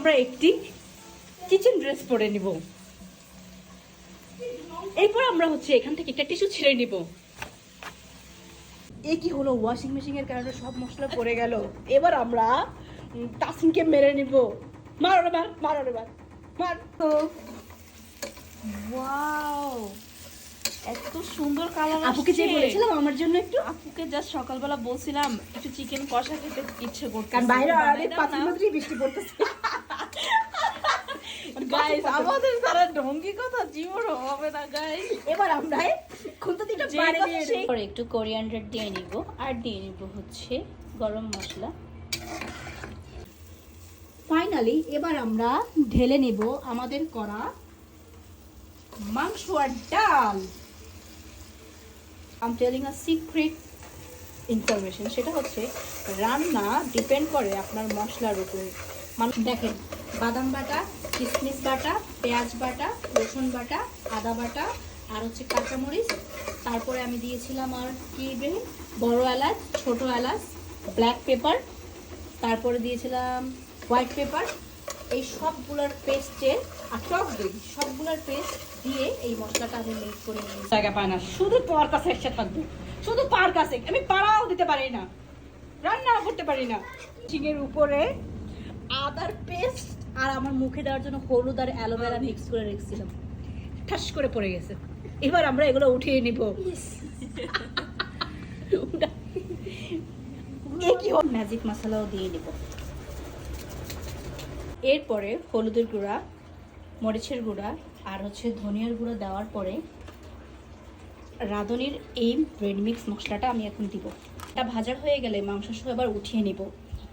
আমরা একটি kitchen dress পরে নিব। এরপর আমরা হচ্ছে এখান থেকে একটা টিস্যু ছিঁড়ে নিব। এ কি হলো? ওয়াশিং মেশিনের কারণে সব মশলা পড়ে গেল। এবার আমরা উম, তাসিনকে মেরে নিব। মারো রে মার মারো রে মার মার। তো ওয়াও এত সুন্দর কালার আপুকে যে বলেছিলাম আমার জন্য একটু। আপুকে জাস্ট সকালবেলা বলছিলাম একটু চিকেন কষা খেতে ইচ্ছে করতে কারণ বাইরে অনেক মাত্রই বৃষ্টি পড়তেছে। গাইস আমাদের তারা ডঙ্গি কথা জীবন হবে না গাইস এবার আমরা খুঁতো দিটা। পরে একটু কোরিয়ান্ডার দিয়ে নিব। আর দিয়ে নিব হচ্ছে গরম মশলা। ফাইনালি এবার আমরা ঢেলে নেব আমাদের করা মাংস আর ডাল। I'm telling a secret information সেটা হচ্ছে রান্না ডিপেন্ড করে আপনার মশলার উপরে। মানুষ দেখেন, বাদাম বাটা কিশমিশ বাটা, পেঁয়াজ বাটা, রসুন বাটা, আদা বাটা, আর হচ্ছে কাঁচামরিচ। তারপরে আমি দিয়েছিলাম আর কি বড় এলাচ, ছোট এলাচ ব্ল্যাক পেপার তারপরে দিয়েছিলাম হোয়াইট পেপার এই সবগুলোর পেস্টে আর টক দই, সবগুলোর পেস্ট দিয়ে এই মশলাটা আমি মিক্স করে নিই জায়গা পায় না। শুধু পাওয়ার কাছে একসাথে থাকবে। শুধু পাওয়ার কাছে। আমি পাড়াও দিতে পারি না। রান্নাও করতে পারি না। চিংয়ের উপরে আদার পেস্ট আর আমার মুখে দেওয়ার জন্য হলুদ আর অ্যালোভেরা মিক্স করে রেখেছিলাম। ঠাস করে পড়ে গেছে। এবার আমরা এগুলো উঠিয়ে নিব। কি ম্যাজিক মশলাও দিয়ে নিব। এরপরে হলুদের গুঁড়া মরিচের গুঁড়া আর হচ্ছে ধনিয়ার গুঁড়ো দেওয়ার পরে রাঁধুনির এই ব্রেড মিক্স মশলাটা আমি এখন দিব। এটা ভাজা হয়ে গেলে মাংস সহ এবার উঠিয়ে নিব।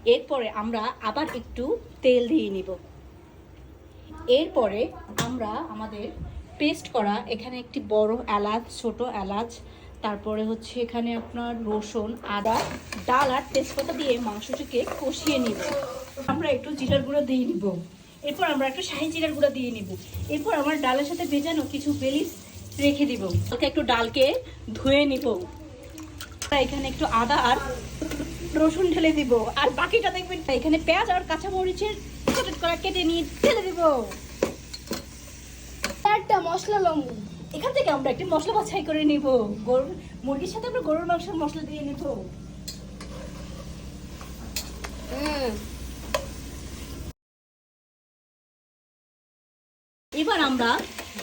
এরপরে আমরা আবার একটু তেল দিয়ে নিব। এরপরে আমরা আমাদের পেস্ট করা এখানে একটি বড় এলাচ, ছোট এলাচ, তারপরে হচ্ছে এখানে আপনার রসুন, আদা, ডাল আর তেজপাতা দিয়ে মাংসটিকে কষিয়ে নিব। আমরা একটু জিরার গুঁড়ো দিয়ে নিব। এরপর আমরা একটু শাহি জিরার গুঁড়ো দিয়ে নিব। এরপর আমার ডালের সাথে ভেজানো কিছু বেলিস রেখে দিব। ওকে, একটু ডালকে ধুয়ে নিব। এখানে একটু আদা আর রসুন ঢেলে দিব। আর বাকিটা দেখবেন এখানে পেঁয়াজ আর কাঁচা মরিচের ছোট ছোট কেটে নিয়ে ঢেলে দিব। চারটা মশলা লবণ। এখান থেকে আমরা একটি মশলা বাছাই করে নিব। গরুর মুরগির সাথে আমরা গরুর মাংসের মশলা দিয়ে নিব। এবার আমরা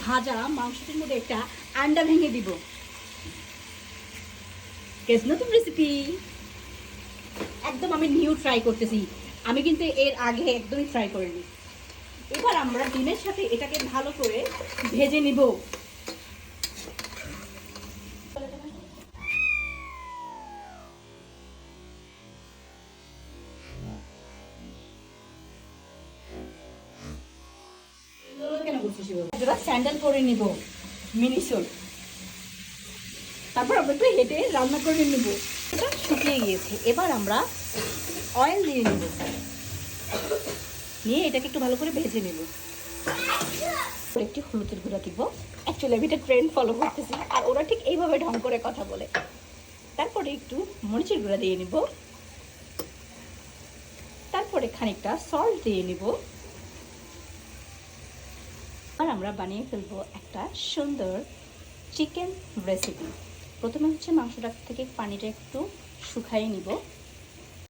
ভাজা মাংসটির মধ্যে একটা আন্ডা ভেঙে দিব। কেস নতুন রেসিপি একদম আমি নিউ ট্রাই করতেছি। আমি কিন্তু এর আগে একদমই ট্রাই করিনি। এবার আমরা ডিমের সাথে এটাকে ভালো করে ভেজে নিব। স্যান্ডেল পরে নিব মিনি সোল তারপর আমরা একটু হেঁটে রান্না করে নেব। এটা শুকিয়ে গিয়েছে। এবার আমরা অয়েল দিয়ে নিব। নিয়ে এটাকে একটু ভালো করে ভেজে নেব। একটি হলুদের গুঁড়া দিব। অ্যাকচুয়ালি আমি এটা ট্রেন্ড ফলো করতেছি। আর ওরা ঠিক এইভাবে ঢং করে কথা বলে। তারপরে একটু মরিচের গুঁড়া দিয়ে নিব। তারপরে খানিকটা সল্ট দিয়ে নিব। আর আমরা বানিয়ে ফেলব একটা সুন্দর চিকেন রেসিপি প্রথমে হচ্ছে মাংসটা থেকে পানিটা একটু শুকাইয়ে নিব।